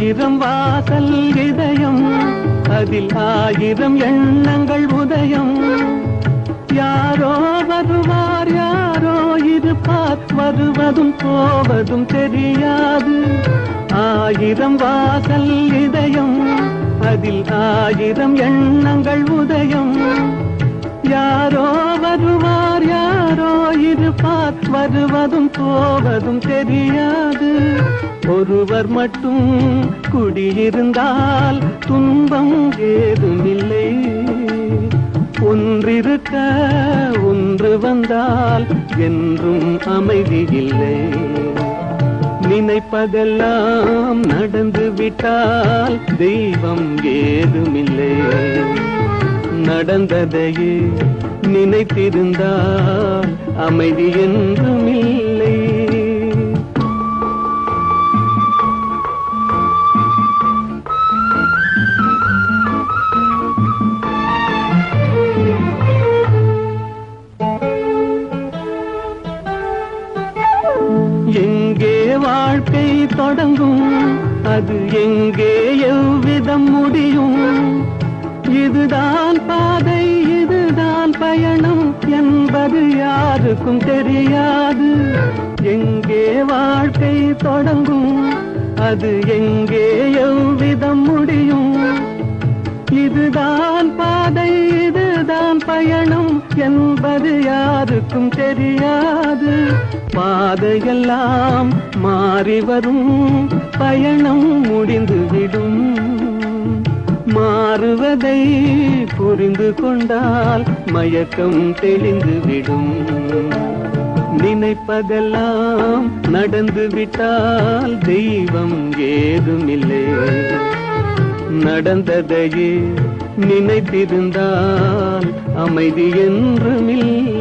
ஆயிரம் வாசல் இதயம் அதில் ஆயிரம் எண்ணங்கள் உதயம். யாரோ வருவார் யாரோ இருப்பார் வருவதும் போவதும் தெரியாது. ஆயிரம் வாசல் இதயம் அதில் ஆயிரம் எண்ணங்கள் உதயம். யாரோ வருவார் யாரோ இருப்பார் வருவதும் போவதும் தெரியாது. ஒருவர் மட்டும் குடியிருந்தால் துன்பம் ஏதுமில்லை. ஒன்றிருக்க ஒன்று வந்தால் என்றும் அமைதி இல்லை. நினைப்பதெல்லாம் நடந்து விட்டால் தெய்வம் ஏதுமில்லை. நடந்ததையே நினைத்திருந்தால் அமைதி என்றும் இல்லை. எங்கே வாழ்க்கை தொடங்கும் அது எங்கே இதுதான் பாதை இதுதான் பயணம் என்பது யாருக்கும் தெரியாது. எங்கே வாழ்க்கை தொடங்கும் அது எங்கே எவ்விதம் முடியும். இதுதான் பாதை இதுதான் பயணம் என்பது யாருக்கும் தெரியாது. பாதையெல்லாம் மாறி வரும் பயணம் முடிந்துவிடும் மாறுவதை புரிந்து கொண்டால் மயக்கம் தெளிந்துவிடும் நினைப்பதெல்லாம் நடந்து விட்டால் தெய்வம் ஏதுமில்லை. நடந்ததையே நினைத்திருந்தால் அமைதி என்றுமில்லை.